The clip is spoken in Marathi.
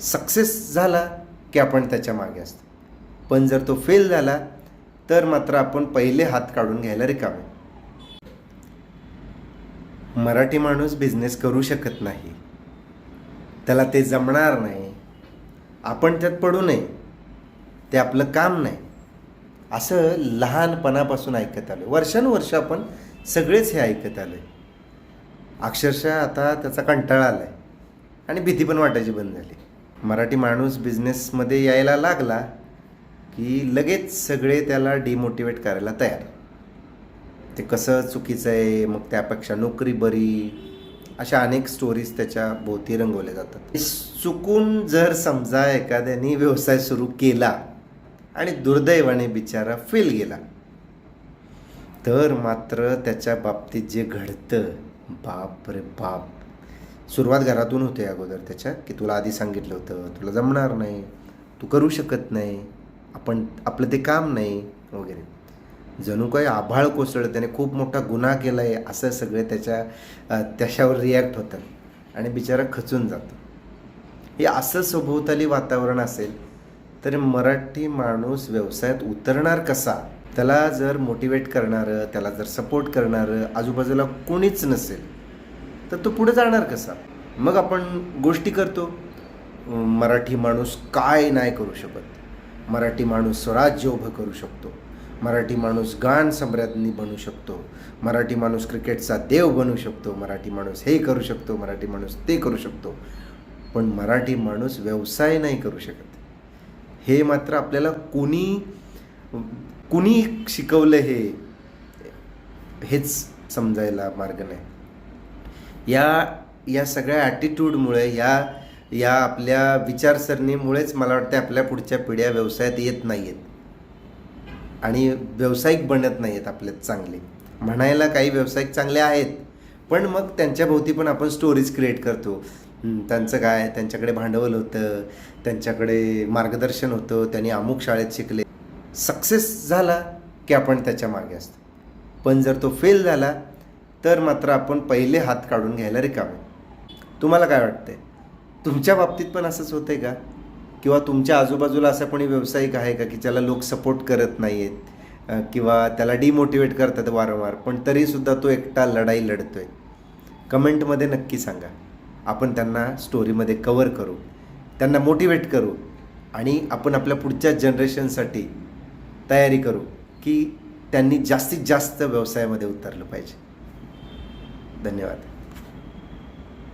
सक्सेस झाला की आपण त्याच्यामागे असतो. पण जर तो फेल झाला तर मात्र आपण पहिले हात काढून घ्यायला रिकामे. मराठी माणूस बिझनेस करू शकत नाही. त्याला ते जमणार नाही. आपण त्यात पडू नये. ते आपलं काम नाही. असं लहानपणापासून ऐकत आलो वर्षानुवर्ष आपण सगळेच हे ऐकत आलो आहे अक्षरशः आता त्याचा कंटाळा आला आहे आणि भीती पण वाटायची बंद झाली. मराठी माणूस बिझनेसमध्ये यायला लागला की लगेच सगळे त्याला डिमोटिवेट करायला तयार. ते कसं चुकीचं आहे मग त्यापेक्षा नोकरी बरी अशा अनेक स्टोरीज त्याच्या भोवती रंगवल्या जातात. चुकून जर समजा एखाद्याने व्यवसाय सुरू केला आणि दुर्दैवाने बिचारा फेल गेला तर मात्र त्याच्या बाबतीत जे घडतं बाप रे बाप. सुरुवात घरातून होते अगोदर त्याच्या की तुला आधी सांगितलं होतं तुला जमणार नाही तू करू शकत नाही आपण आपलं ते काम नाही वगैरे. जणू काही आभाळ कोसळलं त्याने खूप मोठा गुन्हा केला आहे असं सगळे त्याच्या त्याच्यावर रिॲक्ट होतं आणि बिचारा खचून जातो. हे असं सभोवताली वातावरण असेल तर मराठी माणूस व्यवसायात उतरणार कसा? त्याला जर मोटिवेट करणारं त्याला जर सपोर्ट करणारं आजूबाजूला कोणीच नसेल तर तो पुढे जाणार कसा? मग आपण गोष्टी करतो. मराठी माणूस काय नाही करू शकत. मराठी माणूस स्वराज्य उभं करू शकतो. मराठी माणूस गान सम्राज्ञी बनू शकतो. मराठी माणूस क्रिकेटचा देव बनू शकतो. मराठी माणूस हे करू शकतो. मराठी माणूस ते करू शकतो. पण मराठी माणूस व्यवसाय नाही करू शकत. हे मात्र आपल्याला कोणी कुणी शिकवलं हे हेच समजायला मार्ग नाही. या या सगळ्या ॲटिट्यूडमुळे या या आपल्या विचारसरणीमुळेच मला वाटतं आपल्या पुढच्या पिढ्या व्यवसायात येत नाही आहेत आणि व्यावसायिक बनत नाही आहेत आपल्यात चांगले. म्हणायला काही व्यावसायिक चांगले आहेत पण मग त्यांच्याभोवती पण आपण स्टोरीज क्रिएट करतो. त्यांचं काय त्यांच्याकडे भांडवल होतं त्यांच्याकडे मार्गदर्शन होतं त्यांनी अमुक शाळेत शिकले. सक्सेस झाला की आपण त्याच्यामागे असतो. पण जर तो फेल झाला तर मात्र आपण पहिले हात काढून घ्यायला रिकामे. तुम्हाला काय वाटतंय? तुमच्या बाबतीत पण असंच होतंय का? किंवा तुमच्या आजूबाजूला असा कोणी व्यावसायिक आहे का की ज्याला लोक सपोर्ट करत नाही आहेत किंवा त्याला डिमोटिवेट करतात वारंवार पण तरीसुद्धा तो एकटा लढाई लढतोय? कमेंटमध्ये नक्की सांगा. आपण त्यांना स्टोरीमध्ये कवर करू. त्यांना मोटिवेट करू. आणि आपण आपल्या पुढच्या जनरेशनसाठी तयारी करू की त्यांनी जास्तीत जास्त व्यवसायामध्ये उतरलं पाहिजे. धन्यवाद.